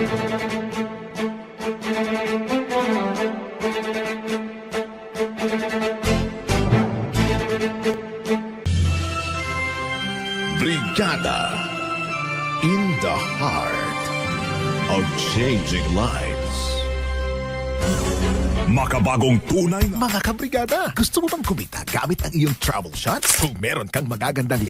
Brigada in the heart of changing lives. Makabagong tunay na Mga kabrigada, gusto mo bang kumita gamit ang iyong travel shots? Kung meron kang magagandang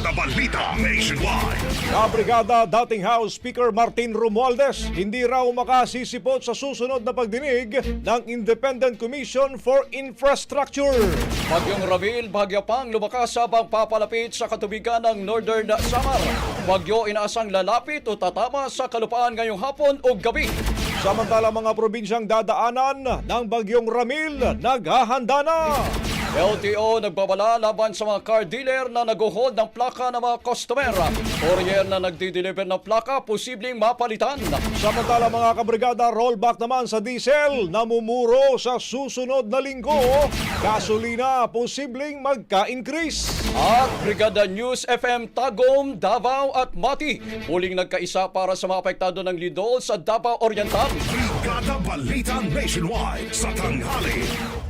Brigada Balita Nationwide. Kabrigada dating House Speaker Martin Romualdez hindi raw makasisipot sa susunod na pagdinig ng Independent Commission for Infrastructure. Bagyong Ramil, bagyo pang lumakas habang papalapit sa katubigan ng Northern Samar. Bagyo inaasang lalapit o tatama sa kalupaan ngayong hapon o gabi. Samantala mga probinsyang dadaanan ng Bagyong Ramil, naghahanda na. LTO nagbabala laban sa mga car dealer na nag-hold ng plaka ng mga customer. Courier na nagdi-deliver ng plaka, posibleng mapalitan. Samantala mga kabrigada, rollback naman sa diesel, namumuro sa susunod na linggo. Gasolina, posibleng magka-increase. At Brigada News FM Tagum, Davao at Mati. Huling nagkaisa para sa mga apektado ng Lidol sa Davao Oriental. Brigada Balita Nationwide. Sa tanghali.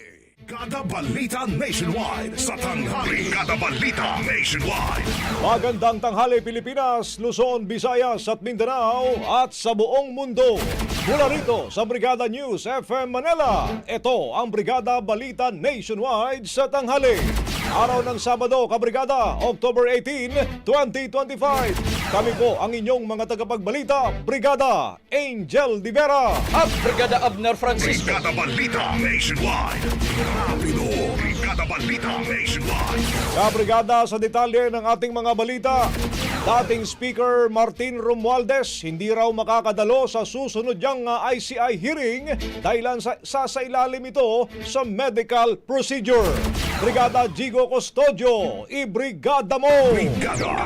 Brigada Balita Nationwide. Sa tanghali. Brigada Balita Nationwide. Magandang tanghali Pilipinas, Luzon, Visayas at Mindanao at sa buong mundo. Mula rito sa Brigada News FM Manila, ito ang Brigada Balita Nationwide sa tanghali. Araw ng Sabado, Kabrigada, October 18, 2025. Kami po ang inyong mga tagapagbalita, Brigada Angel Divera. At Brigada Abner Francisco. Brigada Balita Nationwide. Rapido. Brigada Balita Nationwide. Kabrigada sa detalye ng ating mga balita. Dating Speaker Martin Romualdez hindi raw makakadalo sa susunod niyang ICI hearing dahil sa, sa, sa ilalim ito sa medical procedure. Brigada Jigo Custodio, ibrigada mo! Brigada.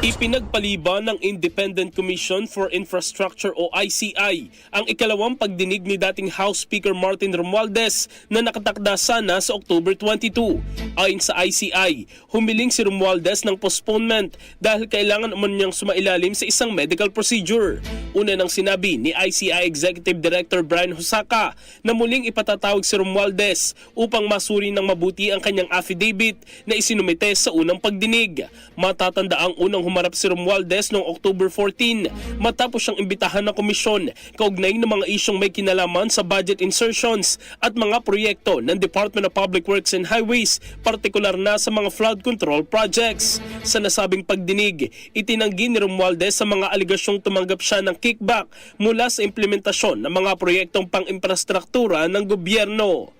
Ipinagpaliban ng Independent Commission for Infrastructure o ICI ang ikalawang pagdinig ni dating House Speaker Martin Romualdez na nakatakda sana sa October 22. Ayon sa ICI, humiling si Romualdez ng postponement dahil kailangan umano niyang sumailalim sa isang medical procedure. Una nang sinabi ni ICI Executive Director Brian Hosaka na muling ipatatawag si Romualdez upang masuri ng mabuti ang kanyang affidavit na isinumite sa unang pagdinig. Matatanda ang unang humarap si Romualdez noong October 14 matapos siyang imbitahan ng komisyon kaugnay ng mga isyong may kinalaman sa budget insertions at mga proyekto ng Department of Public Works and Highways, partikular na sa mga flood control projects. Sa nasabing pagdinig, itinanggi ni Romualdez sa mga aligasyong tumanggap siya ng kickback mula sa implementasyon ng mga proyektong pang-infrastruktura ng gobyerno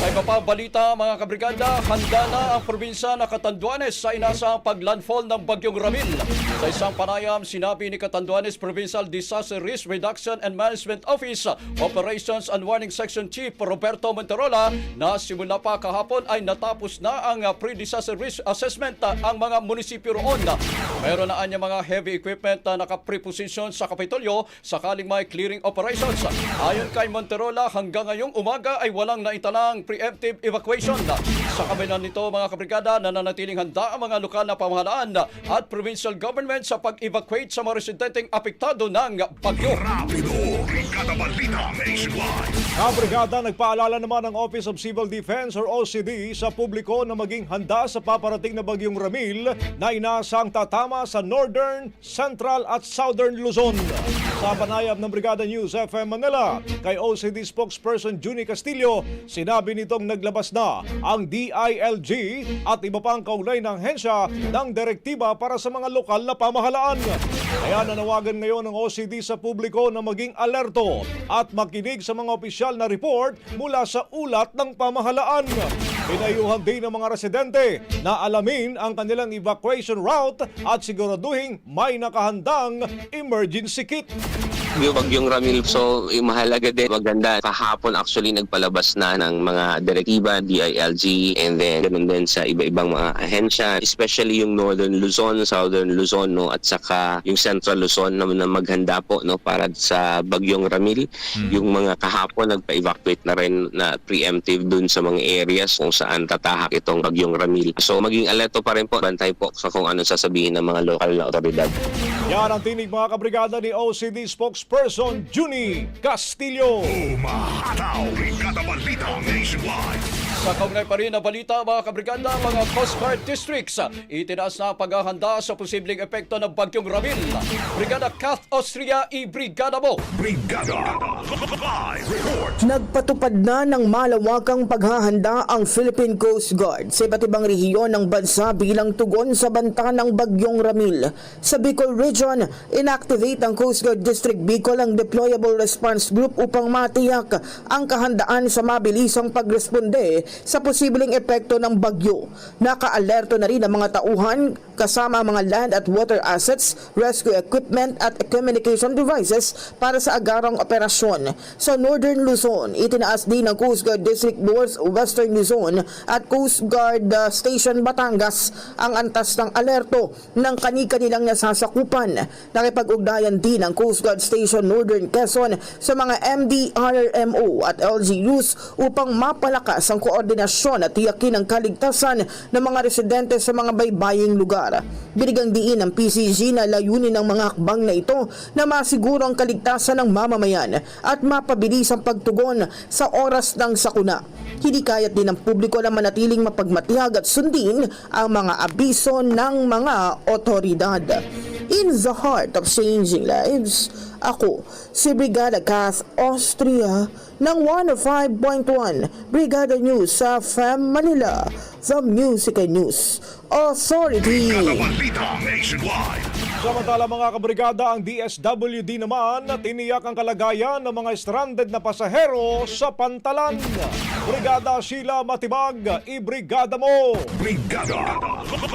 Sa iba pang balita, mga kabrigada, handa na ang probinsya na Catanduanes sa inasahang paglandfall ng Bagyong Ramil. Sa isang panayam, sinabi ni Catanduanes Provincial Disaster Risk Reduction and Management Office Operations and Warning Section Chief Roberto Monterola na simula pa kahapon ay natapos na ang pre-disaster risk assessment ang mga munisipyo roon. Meron na anya mga heavy equipment na naka-preposition sa Kapitolyo sakaling may clearing operations. Ayon kay Monterola, hanggang ngayong umaga ay walang naitalang preemptive evacuation. Sa kabila nito, mga kabrigada, nananatiling handa ang mga lokal na pamahalaan at provincial government sa pag-evacuate sa mga residenteng apektado ng bagyo. Rapido Brigada Balita Nationwide. Ang brigada nagpaalala naman ng Office of Civil Defense or OCD sa publiko na maging handa sa paparating na bagyong Ramil na inasang tatama sa Northern, Central at Southern Luzon. Sa panayam ng Brigada News FM Manila, kay OCD spokesperson Juni Castillo, sinabi nitong naglabas na ang DILG at iba pang kaulay ng hensya ng direktiba para sa mga lokal na pamahalaan. Kaya nanawagan ngayon ng OCD sa publiko na maging alerto at makinig sa mga opisyal na report mula sa ulat ng pamahalaan. Pinayuhan din ng mga residente na alamin ang kanilang evacuation route at siguraduhin may nakahandang emergency kit. Yung bagyong Ramil. So, yung mahalaga din, maganda. Kahapon actually nagpalabas na ng mga direktiba, DILG, and then ganun din sa iba-ibang mga ahensya, especially yung Northern Luzon, Southern Luzon, no, at saka yung Central Luzon na, na maghanda po no, para sa bagyong Ramil. Yung mga kahapon nagpa-evacuate na rin na preemptive dun sa mga areas kung saan tatahak itong bagyong Ramil. So, maging alerto pa rin po, bantay po sa kung ano sasabihin ng mga local na otoridad. Yan ang tinig mga kabrigada ni OCD spokesperson Juni Castillo. Umahataw Brigada Balita Nationwide. Sa kaugnay pa rin na balita, mga kabrigada, mga Coast Guard Districts, itinaas na ang paghahanda sa posibleng epekto ng Bagyong Ramil. Brigada Kath Austria, i-brigada mo! Brigada Live Report. Nagpatupad na ng malawakang paghahanda ang Philippine Coast Guard sa iba't ibang rehiyon ng bansa bilang tugon sa banta ng Bagyong Ramil. Sa Bicol Region, inactivate ang Coast Guard District Bicol ang Deployable Response Group upang matiyak ang kahandaan sa mabilisang pagresponde sa posibleng epekto ng bagyo. Nakaalerto na rin ang mga tauhan kasama ang mga land at water assets, rescue equipment at communication devices para sa agarang operasyon. Sa Northern Luzon, itinaas din ng Coast Guard District North Western Luzon at Coast Guard uh, Station Batangas ang antas ng alerto ng kani-kanilang nasasakupan. Nakipag-ugnayan din ang Coast Guard Station Northern Quezon sa mga MDRMO at LGUs upang mapalakas ang koordinasyon at tiyakin ang kaligtasan ng mga residente sa mga baybaying lugar. Binigang diin ng PCG na layunin ng mga hakbang na ito na masiguro ang kaligtasan ng mamamayan at mapabilis ang pagtugon sa oras ng sakuna. Hinikayat din ng publiko na manatiling mapagmatiyag at sundin ang mga abiso ng mga otoridad. In the heart of changing lives, ako, si Brigada Kath Austria ng 105.1 Brigada News sa FM Manila, the Music and News Authority. Samantala mga kabrigada, ang DSWD naman na tiniyak ang kalagayan ng mga stranded na pasahero sa Pantalan. Brigada Sheila Matibag, ibrigada mo! Brigada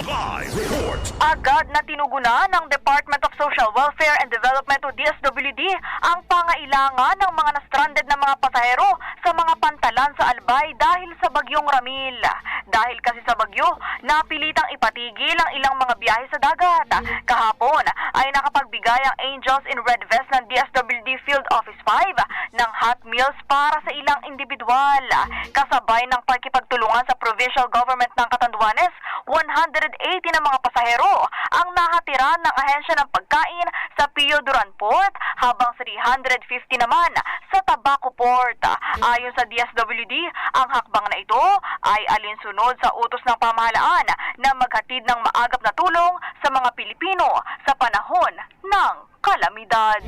Live Report Agad na tinugunan ng Department of Social Welfare and Development o DSWD ang pangailangan ng mga na-stranded na mga pasahero sa mga pantalan sa Albay dahil sa bagyong Ramil. Dahil kasi sa bagyo, napilitang ipatigil ang ilang mga biyahe sa dagat. Kahapon ay nakapagbigay ang Angels in Red Vest ng DSWD Field Office 5 ng hot meals para sa ilang individual. Kasabay ng pagkipagtulungan sa provincial government ng Catanduanes, 180 na mga pasahero ang nahatiran ng ahensya ng pagkain sa Pio Duran Port habang 350 naman sa Tabaco Port. Ayon sa DSWD, ang hakbang na ito ay alinsunod sa utos ng pamahalaan na maghatid ng maagap na tulong sa mga Pilipino sa panahon ng kalamidad.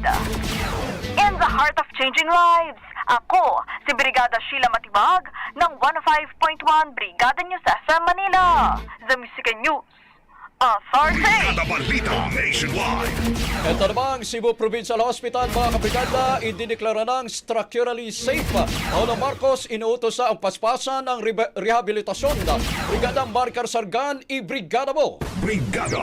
In the heart of changing lives, ako si Brigada Sheila Matibag ng 105.1 Brigada News FM Manila, The Music News Authority. Balita Nationwide Ito namang Cebu Provincial Hospital, mga kabrigada, idineklara ng structurally safe. Paolo Marcos, inuutos sa ang paspasan ng rebe- rehabilitasyon. Brigada Marcar Sargan, ibrigada mo! Brigada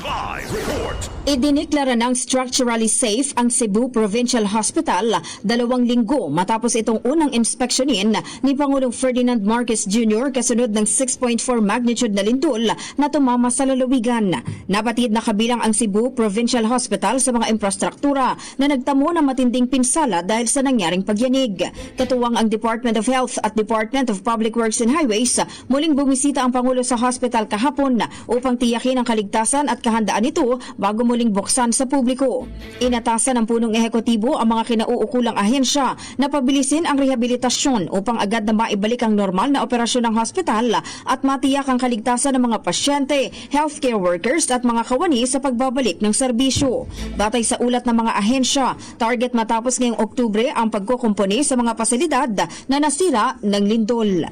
Live Report Idineklara ng structurally safe ang Cebu Provincial Hospital dalawang linggo matapos itong unang inspeksyonin ni Pangulong Ferdinand Marcos Jr. kasunod ng 6.4 magnitude na lindol na tumama sa lalawigan. Napatid na kabilang ang Cebu Provincial Hospital sa mga infrastruktura na nagtamo ng matinding pinsala dahil sa nangyaring pagyanig. Katuwang ang Department of Health at Department of Public Works and Highways, muling bumisita ang Pangulo sa hospital kahapon upang tiyakin ang kaligtasan at kahandaan nito bago muling buksan sa publiko. Inatasan ng punong ehekutibo ang mga kinauukulang ahensya na pabilisin ang rehabilitasyon upang agad na maibalik ang normal na operasyon ng hospital at matiyak ang kaligtasan ng mga pasyente, healthcare workers at mga kawani sa pagbabalik ng serbisyo. Batay sa ulat ng mga ahensya, target matapos ngayong Oktubre ang pagkukumpuni sa mga pasilidad na nasira ng lindol.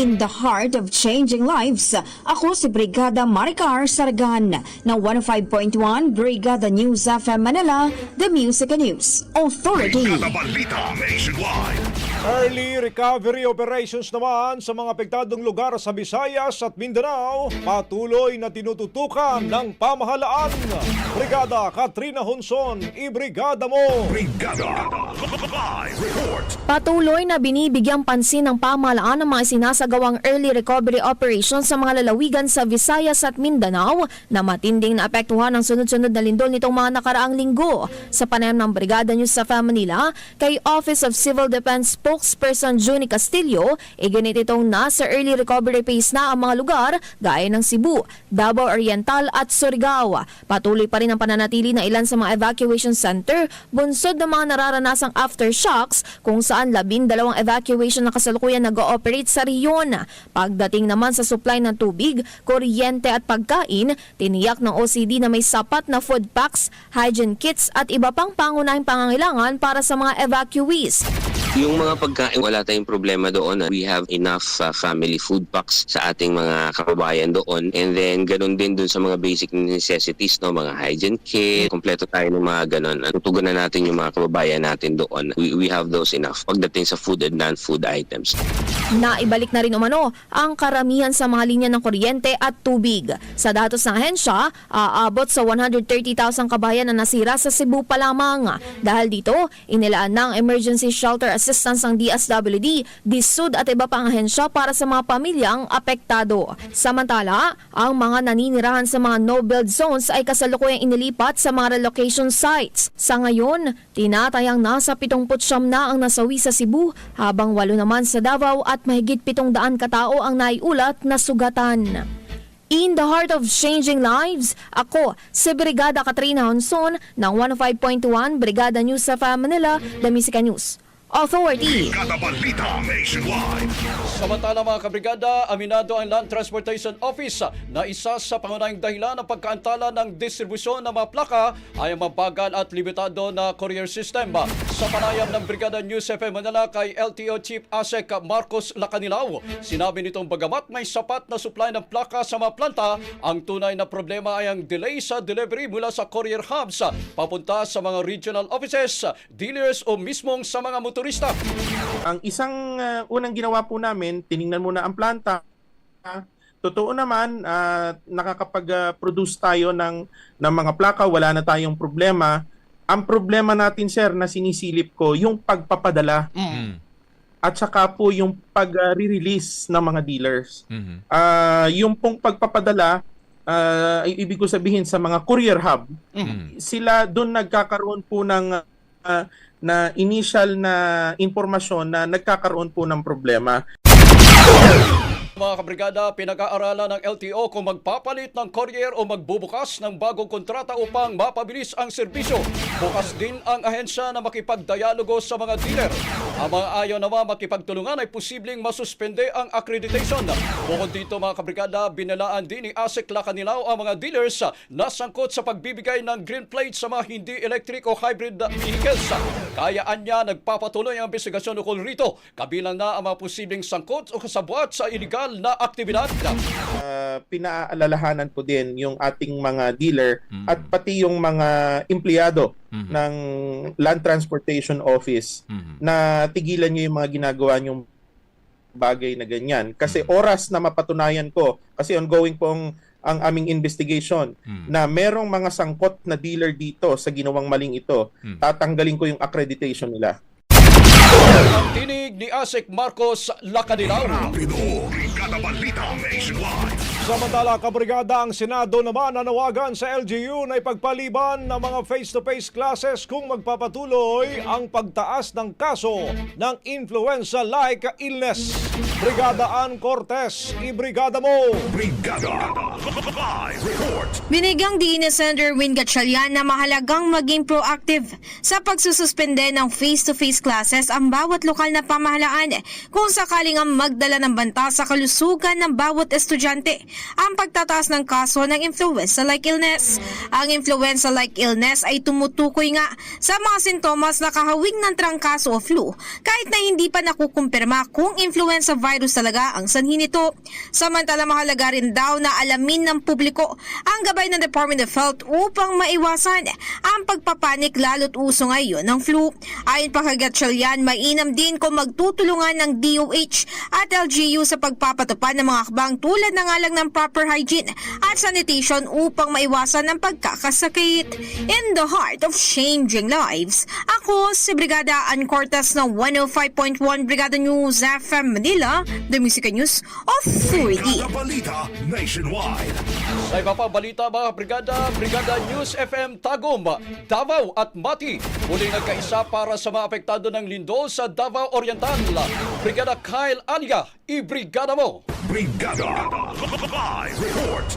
In the heart of changing lives, ako si Brigada Maricar Sargan ng 105.1 Brigada News FM Manila, The Music News Authority. Brigada Balita Nationwide Early recovery operations naman sa mga apektadong lugar sa Visayas at Mindanao patuloy na tinututukan ng pamahalaan. Brigada Katrina Honson, ibrigada mo! Brigada Live Report Patuloy na binibigyang pansin ng pamahalaan ng mga sinasagawang early recovery operations sa mga lalawigan sa Visayas at Mindanao na matinding naapektuhan ng sunod-sunod na lindol nitong mga nakaraang linggo. Sa panayam ng Brigada News sa Manila, kay Office of Civil Defense spokesperson Juni Castillo, iginit itong nasa early recovery phase na ang mga lugar gaya ng Cebu, Davao Oriental at Surigao. Patuloy pa rin ang pananatili na ilan sa mga evacuation center, bunsod ng mga nararanasang aftershocks kung saan labindalawang evacuation na kasalukuyan nag-ooperate sa riyon. Pagdating naman sa supply ng tubig, kuryente at pagkain, tiniyak ng OCD na may sapat na food packs, hygiene kits at iba pang pangunahing pangangailangan para sa mga evacuees. Yung mga pagkain, wala tayong problema doon. We have enough uh, family food packs sa ating mga kababayan doon. And then, ganun din dun sa mga basic necessities, no? mga hygiene kit, kompleto tayo ng mga ganun. Tutugunan natin yung mga kababayan natin doon. We, we have those enough pagdating sa food and non-food items. Naibalik na rin umano ang karamihan sa mga linya ng kuryente at tubig. Sa datos ng ahensya, aabot sa 130,000 kabayan na nasira sa Cebu pa lamang. Dahil dito, inilaan ng emergency shelter assistance ng DSWD, DSUD at iba pang ahensya para sa mga pamilyang apektado. Samantala, ang mga naninirahan sa mga no-build zones ay kasalukuyang inilipat sa mga relocation sites. Sa ngayon, tinatayang nasa 70 na ang nasawi sa Cebu, habang walo naman sa Davao at mahigit 700 katao ang naiulat na sugatan. In the heart of changing lives, ako si Brigada Katrina Honson ng 105.1 Brigada News sa Manila, The Music News Authority. Brigada Balita Nationwide Samantala mga kabrigada, aminado ang Land Transportation Office na isa sa pangunahing dahilan ng pagkaantala ng distribusyon ng mga plaka ay ang mabagal at limitado na courier system. Sa panayam ng Brigada News FM Manila kay LTO Chief ASEC Marcos Lacanilao, sinabi nitong bagamat may sapat na supply ng plaka sa mga planta, ang tunay na problema ay ang delay sa delivery mula sa courier hubs papunta sa mga regional offices, dealers o mismong sa mga motorista. Ang isang uh, unang ginawa po namin, tiningnan muna ang planta. Totoo naman, uh, nakakapag-produce tayo ng, ng mga plaka, wala na tayong problema. Ang problema natin, sir, na sinisilip ko, yung pagpapadala at saka po yung pag-release ng mga dealers. Ah, yung pong pagpapadala, ay ibig ko sabihin sa mga courier hub, sila doon nagkakaroon po ng ah, na initial na impormasyon na nagkakaroon po ng problema. Mga kabrigada, pinag-aaralan ng LTO kung magpapalit ng courier o magbubukas ng bagong kontrata upang mapabilis ang serbisyo. Bukas din ang ahensya na makipagdialogo sa mga dealer. Ang mga ayaw naman makipagtulungan ay posibleng masuspende ang accreditation. Bukod dito mga kabrigada, binalaan din ni ASEC Lacanilao ang mga dealers na sangkot sa pagbibigay ng green plate sa mga hindi electric o hybrid vehicles. Kayaan niya nagpapatuloy ang investigasyon ukol rito, kabilang na ang mga posibleng sangkot o kasabwat sa iligal na aktibidad. Ah, pinaalalahanan ko din yung ating mga dealer at pati yung mga empleyado ng Land Transportation Office na tigilan nyo yung mga ginagawa nyong bagay na ganyan. Kasi oras na mapatunayan ko, kasi ongoing po ang, aming investigation, na merong mga sangkot na dealer dito sa ginawang maling ito, tatanggalin ko yung accreditation nila. Ang tinig ni ASEC Marcos Lacanilao. Brigada Balita Nationwide. Samantala, kabrigada ang Senado naman nanawagan sa LGU na ipagpaliban ng mga face-to-face classes kung magpapatuloy ang pagtaas ng kaso ng influenza-like illness. Brigada Ann Cortez, ibrigada mo! Brigada Live Report. Binigyang diin ni Senator Win Gatchalian na mahalagang maging proactive sa pagsususpende ng face-to-face classes ang bawat lokal na pamahalaan kung sakaling ang magdala ng banta sa kalusugan ng bawat estudyante ang pagtataas ng kaso ng influenza-like illness. Ang influenza-like illness ay tumutukoy nga sa mga sintomas na kahawig ng trangkaso o flu kahit na hindi pa nakukumpirma kung influenza virus talaga ang sanhi nito. Samantala mahalaga rin daw na alamin ng publiko ang gabay ng Department of Health upang maiwasan ang pagpapanik lalo't uso ngayon ng flu. Ayon pa kay Gatchalian, mainam din kung magtutulungan ng DOH at LGU sa pagpapatupad ng mga akbang tulad ng nga lang ng proper hygiene at sanitation upang maiwasan ang pagkakasakit. In the heart of changing lives, ako si Brigada Ann Cortez ng 105.1 Brigada News FM Manila, The Music News Authority. Brigada Balita Nationwide. Sa iba pa balita mga brigada, Brigada News FM Tagum, Davao at Mati. Muli nagkaisa para sa mga apektado ng lindol sa Davao Oriental. Brigada Kyle Aliga, i-brigada mo! Brigada Live Report.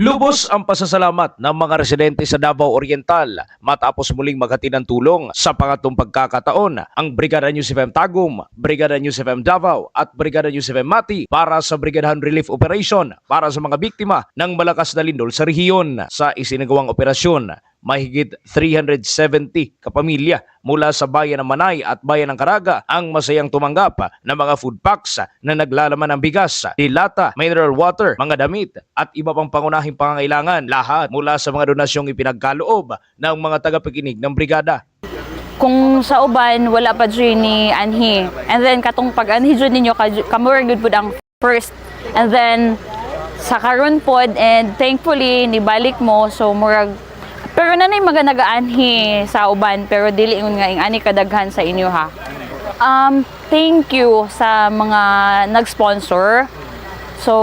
Lubos ang pasasalamat ng mga residente sa Davao Oriental matapos muling maghati ng tulong sa pangatong pagkakataon ang Brigada News FM Tagum, Brigada News FM Davao at Brigada News FM Mati para sa Brigadahan Relief Operation para sa mga biktima ng malakas na lindol sa rehiyon. Sa isinagawang operasyon, mahigit 370 kapamilya mula sa bayan ng Manay at bayan ng Caraga ang masayang tumanggap ng mga food packs na naglalaman ng bigas, dilata, mineral water, mga damit at iba pang pangunahing pangangailangan lahat mula sa mga donasyong ipinagkaloob ng mga tagapakinig ng brigada. Kung sa uban, wala pa dyan ni Anhi. And then, katong pag-anhi dyan ninyo, kamurag good po ang first. And then, sa karon pod, and thankfully, nibalik mo, so murag pero nanay mga nagaanhi sa uban pero dili ingon nga ing ani kadaghan sa inyo ha. Um thank you sa mga nag-sponsor. So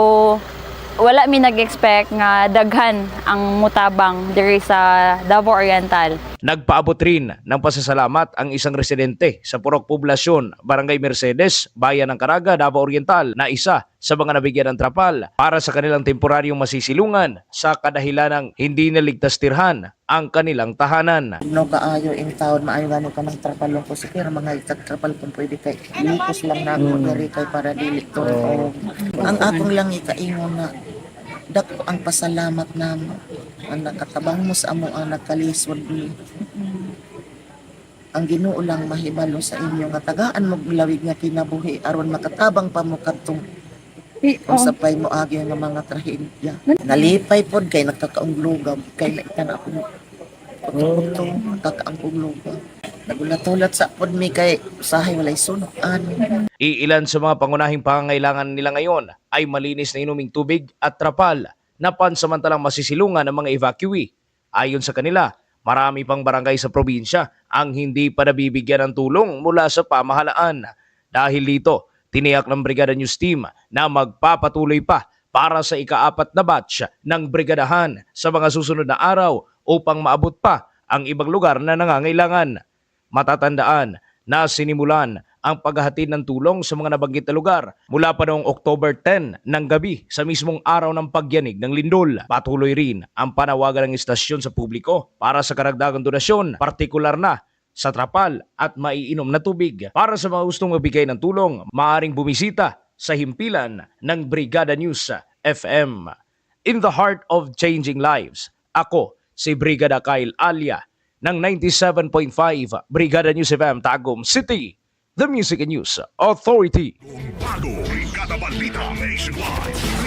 wala mi nag-expect nga daghan ang mutabang diri sa Davao Oriental. Nagpaabot rin ng pasasalamat ang isang residente sa Purok Poblasyon, Barangay Mercedes, Bayan ng Caraga, Davao Oriental na isa sa mga nabigyan ng trapal para sa kanilang temporaryong masisilungan sa kadahilan ng hindi naligtas tirhan ang kanilang tahanan. No kaayo in town, maayo gani ka ng trapalong ko sige mga itag trapal kung pwede kay likos lang na ako diri kay para dili to. Ang atong lang ikaingon na dako ang pasalamat namo ang nakatabang mo sa amo ang nakalisod ni ang Ginoo lang mahibalo sa inyo nga tagaan mo lawig nga kinabuhi aron makatabang pa mo kadtong kung sapay mo agi nga mga trahedya. Nalipay pod kay nagkakaunglugab kay naitan ako Puto, nakakaanglugab. Nagulat-ulat sa pod mi kay usahay walay sunukan. Iilan sa mga pangunahing pangangailangan nila ngayon ay malinis na inuming tubig at trapal na pansamantalang masisilungan ng mga evacuee. Ayon sa kanila, marami pang barangay sa probinsya ang hindi pa nabibigyan ng tulong mula sa pamahalaan. Dahil dito, tiniyak ng Brigada News Team na magpapatuloy pa para sa ikaapat na batch ng brigadahan sa mga susunod na araw upang maabot pa ang ibang lugar na nangangailangan. Matatandaan na sinimulan ang paghahatid ng tulong sa mga nabanggit na lugar mula pa noong October 10 ng gabi sa mismong araw ng pagyanig ng lindol. Patuloy rin ang panawagan ng istasyon sa publiko para sa karagdagang donasyon, partikular na sa trapal at maiinom na tubig. Para sa mga gustong magbigay ng tulong, maaaring bumisita sa himpilan ng Brigada News FM. In the heart of changing lives, ako si Brigada Kyle Alia ng 97.5 Brigada News FM Tagum City, the Music and News Authority. Bago, Brigada Balita Nationwide.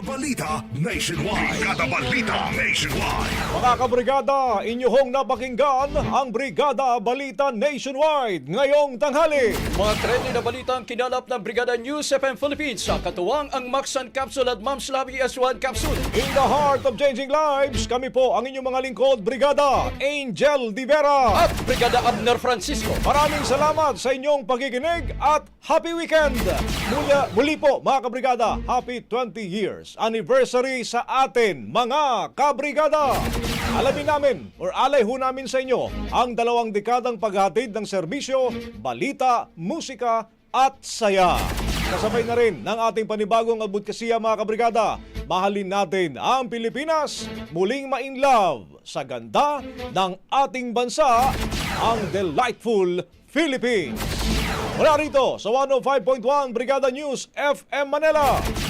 Brigada Balita Nationwide. Brigada Balita Nationwide. Mga kabrigada, inyong napakinggan ang Brigada Balita Nationwide ngayong tanghali. Mga trending na balita ang kinalap ng Brigada News FM Philippines sa katuwang ang Maxan Capsule at Ma'am Slavi S1 Capsule. In the heart of changing lives, kami po ang inyong mga lingkod, Brigada Angel Di Vera. At Brigada Abner Francisco. Maraming salamat sa inyong pakikinig at happy weekend! Muli, muli po mga kabrigada, happy 20 years anniversary sa atin mga kabrigada! Alamin namin or alay ho namin sa inyo ang dalawang dekadang paghatid ng serbisyo, balita, musika at saya. Kasabay na rin ng ating panibagong advokasya mga kabrigada. Mahalin natin ang Pilipinas, muling ma-in love sa ganda ng ating bansa, ang delightful Philippines. Mula rito sa 105.1 Brigada News FM Manila,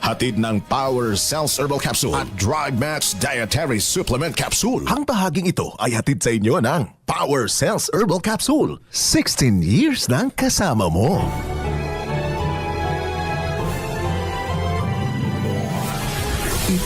Hatid ng Power Cells Herbal Capsule at Dry Match Dietary Supplement Capsule. Ang bahaging ito ay hatid sa inyo ng Power Cells Herbal Capsule. 16 years nang kasama mo.